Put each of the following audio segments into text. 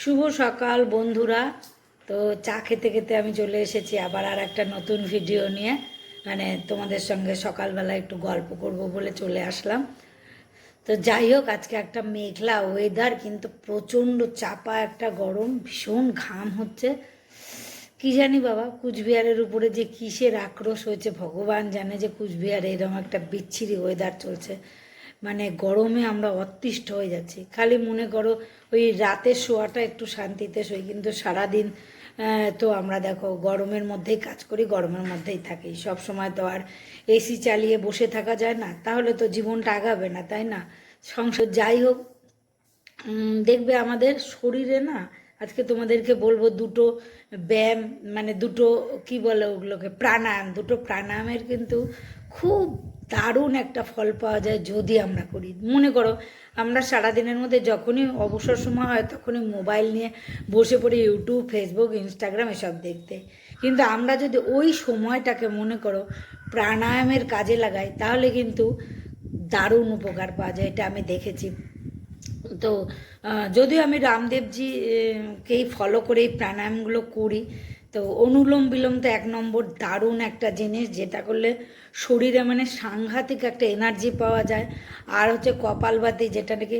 শুভ সকাল, বন্ধুরা। তো চা খেতে খেতে আমি চলে এসেছি আবার আর একটা নতুন ভিডিও নিয়ে। মানে তোমাদের সঙ্গে সকালবেলা একটু গল্প করব বলে চলে আসলাম। তো যাই হোক, আজকে একটা মেঘলা ওয়েদার কিন্তু প্রচণ্ড চাপা একটা গরম, ভীষণ ঘাম হচ্ছে। কি জানি বাবা, কুচবিহারের উপরে যে কিসের আক্রোশ হয়েছে, ভগবান জানে যে কুচবিহারে এরকম একটা বিচ্ছিরি ওয়েদার চলছে। মানে গরমে আমরা অতিষ্ঠ হয়ে যাচ্ছি। খালি মনে করো ওই রাতের শোয়াটা একটু শান্তিতে শোই কিন্তু সারাদিন তো আমরা দেখো গরমের মধ্যেই কাজ করি, গরমের মধ্যেই থাকি। সব সময় তো আর এসি চালিয়ে বসে থাকা যায় না, তাহলে তো জীবনটা আগাবে না, তাই না? সংসার যাই হোক দেখবে আমাদের শরীরে না, আজকে তোমাদেরকে বলব দুটো ব্যায়াম মানে দুটো, কি বলে ওগুলোকে, প্রাণায়াম, দুটো প্রাণায়ামের কিন্তু খুব দারুণ একটা ফল পাওয়া যায় যদি আমরা করি। মনে করো আমরা সারাদিনের মধ্যে যখনই অবসর সময় হয় তখনই মোবাইল নিয়ে বসে পড়ি ইউটিউব ফেসবুক ইনস্টাগ্রাম এসব দেখতে। কিন্তু আমরা যদি ওই সময়টাকে মনে করো প্রাণায়ামের কাজে লাগাই তাহলে কিন্তু দারুণ উপকার পাওয়া যায় এটা আমি দেখেছি। তো যদিও আমি রামদেবজি আহ, কেই ফলো করে এই প্রাণায়ামগুলো করি তো অনুলোম বিলোম তো এক নম্বর দারুণ একটা জিনিস, যেটা করলে শরীরে মানে সাংঘাতিক একটা এনার্জি পাওয়া যায়। আর হচ্ছে কপালভাতি যেটা নাকি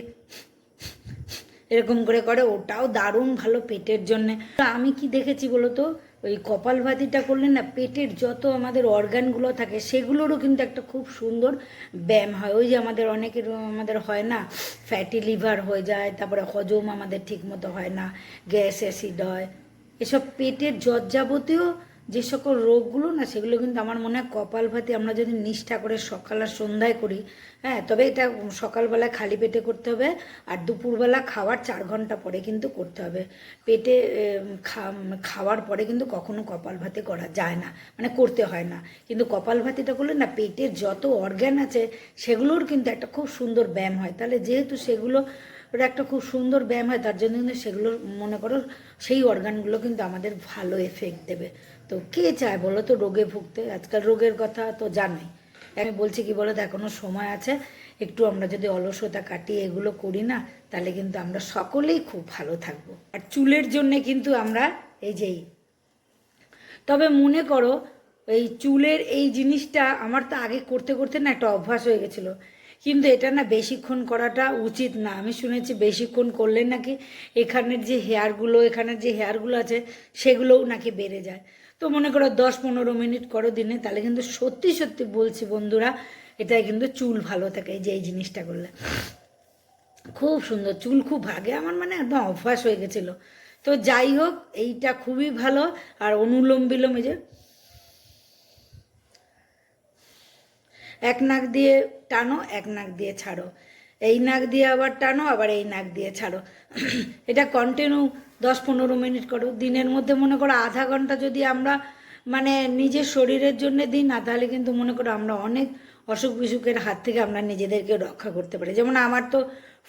এরকম করে করে, ওটাও দারুণ ভালো পেটের জন্যে। আমি কি দেখেছি বলো তো ওই কপালভাতিটা করলে না পেটের যত আমাদের অর্গানগুলো থাকে, সেগুলোরও কিন্তু একটা খুব সুন্দর ব্যায়াম হয়। ওই যে আমাদের অনেকের, আমাদের হয় না ফ্যাটি লিভার হয়ে যায়, তারপরে হজম আমাদের ঠিক মতো হয় না, গ্যাস অ্যাসিড হয়। এসব পেটের যাবতীয় যে সকল রোগগুলো না, সেগুলো কিন্তু আমার মনে হয় কপাল কপালভাতি আমরা যদি নিষ্ঠা করে সকাল আর সন্ধ্যায় করি হ্যাঁ তবে এটা সকালবেলায় খালি পেটে করতে হবে আর দুপুরবেলা খাওয়ার চার ঘণ্টা পরে কিন্তু করতে হবে। পেটে খাওয়ার পরে কিন্তু কখনো কপালভাতি করা যায় না মানে করতে হয় না। কিন্তু কপাল ভাতিটা করলে না, পেটের যত অর্গ্যান আছে, সেগুলোর কিন্তু একটা খুব সুন্দর ব্যায়াম হয়। তাহলে যেহেতু সেগুলো ওটা একটা খুব সুন্দর ব্যায়াম হয়, তার জন্য কিন্তু সেগুলো মনে করো সেই অর্গানগুলো কিন্তু আমাদের ভালো এফেক্ট দেবে। তো কে চায় বলো তো রোগে ভুগতে? আজকাল রোগের কথা তো জানোই। আমি বলছি কি বলো তো, এখনও সময় আছে, একটু আমরা যদি অলসতা কাটিয়ে এগুলো করি না, তাহলে কিন্তু আমরা সকলেই খুব ভালো থাকব। আর চুলের জন্যে কিন্তু আমরা এই যেই তবে মনে করো এই চুলের এই জিনিসটা আমার তো আগে করতে করতে না একটা অভ্যাস হয়ে গেছিল। কিন্তু এটা না বেশিক্ষণ করাটা উচিত না। আমি শুনেছি বেশিক্ষণ করলে নাকি এখানের যে হেয়ারগুলো এখানের যে হেয়ারগুলো আছে, সেগুলোও নাকি বেড়ে যায়। তো মনে করো দশ পনেরো মিনিট করো দিনে, তাহলে কিন্তু সত্যি সত্যি বলছি বন্ধুরা, এটাই কিন্তু চুল ভালো থাকে যে, এই জিনিসটা করলে। খুব সুন্দর চুল, খুব ভাগে আমার মানে একদম অভ্যাস হয়ে গেছিল। তো যাই হোক, এইটা খুবই ভালো। আর অনুলোম বিলোম এই যে এক নাক দিয়ে টানো, এক নাক দিয়ে ছাড়ো। এই নাক দিয়ে আবার টানো, আবার এই নাক দিয়ে ছাড়ো। এটা কন্টিনিউ দশ পনেরো মিনিট করো। দিনের মধ্যে মনে করো আধা ঘণ্টা যদি আমরা মানে নিজের শরীরের জন্য দিই না, তাহলে কিন্তু মনে করো আমরা অনেক অসুখ বিসুখের হাত থেকে আমরা নিজেদেরকে রক্ষা করতে পারি। যেমন আমার তো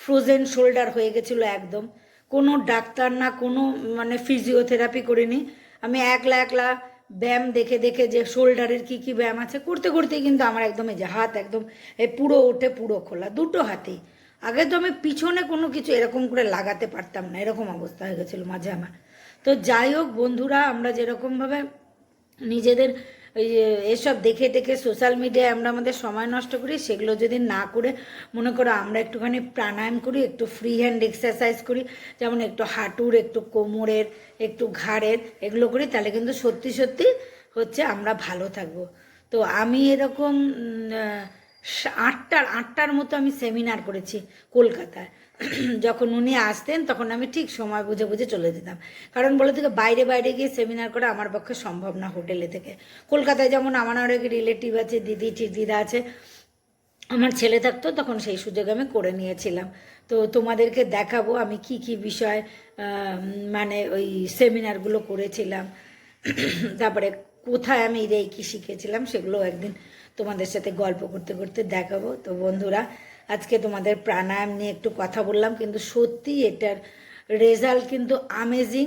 ফ্রোজেন শোল্ডার হয়ে গেছিল একদম। কোনো ডাক্তার না, কোনো মানে ফিজিওথেরাপি করিনি। আমি একলা একলা ব্যায়াম দেখে দেখে যে শোল্ডারের কি কি ব্যায়াম আছে, করতে করতে কিন্তু আমার একদম এই যে হাত একদম এই পুরো ওঠে, পুরো খোলা, দুটো হাতেই। আগে তো আমি পিছনে কোনো কিছু এরকম করে লাগাতে পারতাম না, এরকম অবস্থা হয়ে গেছিল মাঝে আমার। তো যাই হোক বন্ধুরা, আমরা যেরকমভাবে নিজেদের ওই এসব দেখে দেখে সোশ্যাল মিডিয়ায় আমরা আমাদের সময় নষ্ট করি, সেগুলো যদি না করে, মনে করো আমরা একটুখানি প্রাণায়াম করি, একটু ফ্রি হ্যান্ড এক্সারসাইজ করি, যেমন একটু হাঁটুর, একটু কোমরের, একটু ঘাড়ের, এগুলো করি, তাহলে কিন্তু সত্যি সত্যি হচ্ছে আমরা ভালো থাকব। তো আমি এরকম আটটার আটটার মতো আমি সেমিনার করেছি কলকাতায়। যখন উনি আসতেন, তখন আমি ঠিক সময় বুঝে বুঝে চলে যেতাম। কারণ বলে থেকে বাইরে বাইরে গিয়ে সেমিনার করা আমার পক্ষে সম্ভব না হোটেলে থেকে। কলকাতায় যেমন আমার অনেক রিলেটিভ আছে, দিদি দিদা আছে, আমার ছেলে থাকতো, তখন সেই সুযোগ আমি করে নিয়েছিলাম। তো তোমাদেরকে দেখাবো আমি কি কি বিষয় মানে ওই সেমিনারগুলো করেছিলাম। তারপরে কোথায় আমি রেকি শিখেছিলাম সেগুলো একদিন তোমাদের সাথে গল্প করতে করতে দেখাবো। তো বন্ধুরা, আজকে তোমাদের প্রাণায়াম নিয়ে একটু কথা বললাম, কিন্তু সত্যি এটার রেজাল্ট কিন্তু আমেজিং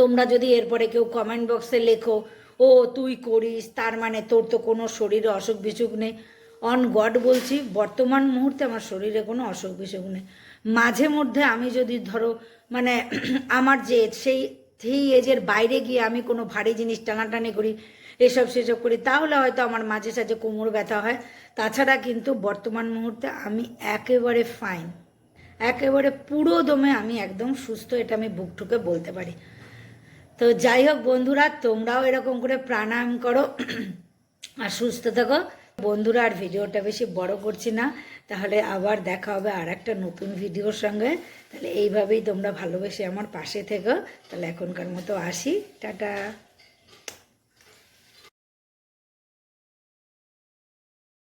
তোমরা যদি এরপরে কেউ কমেন্ট বক্সে লেখো, ও, তুই করিস, তার মানে তোর তো কোনো শরীরে অসুখ বিসুখ নেই। অন গড বলছি, বর্তমান মুহূর্তে আমার শরীরে কোনো অসুখ বিসুখ নেই। মাঝে মধ্যে আমি যদি ধরো মানে আমার যে সেই সেই এজের বাইরে গিয়ে আমি কোনো ভারী জিনিস টানাটানি করি, এসব সেসব করি, তাহলে হয়তো আমার মাঝে সাঝে কোমর ব্যথা হয়। তাছাড়া কিন্তু বর্তমান মুহূর্তে আমি একেবারে ফাইন একেবারে পুরো দমে আমি একদম সুস্থ, এটা আমি বুক ঠুকে বলতে পারি। তো যাই হোক বন্ধুরা, তোমরাও এরকম করে প্রাণায়াম করো আর সুস্থ থাকো। বন্ধুরা, আর ভিডিওটা বেশি বড় করছি না, তাহলে আবার দেখা হবে আর একটা নতুন ভিডিওর সঙ্গে। তাহলে এইভাবেই তোমরা ভালোবেসে আমার পাশে থেকো। তাহলে এখনকার মতো আসি। টাটা।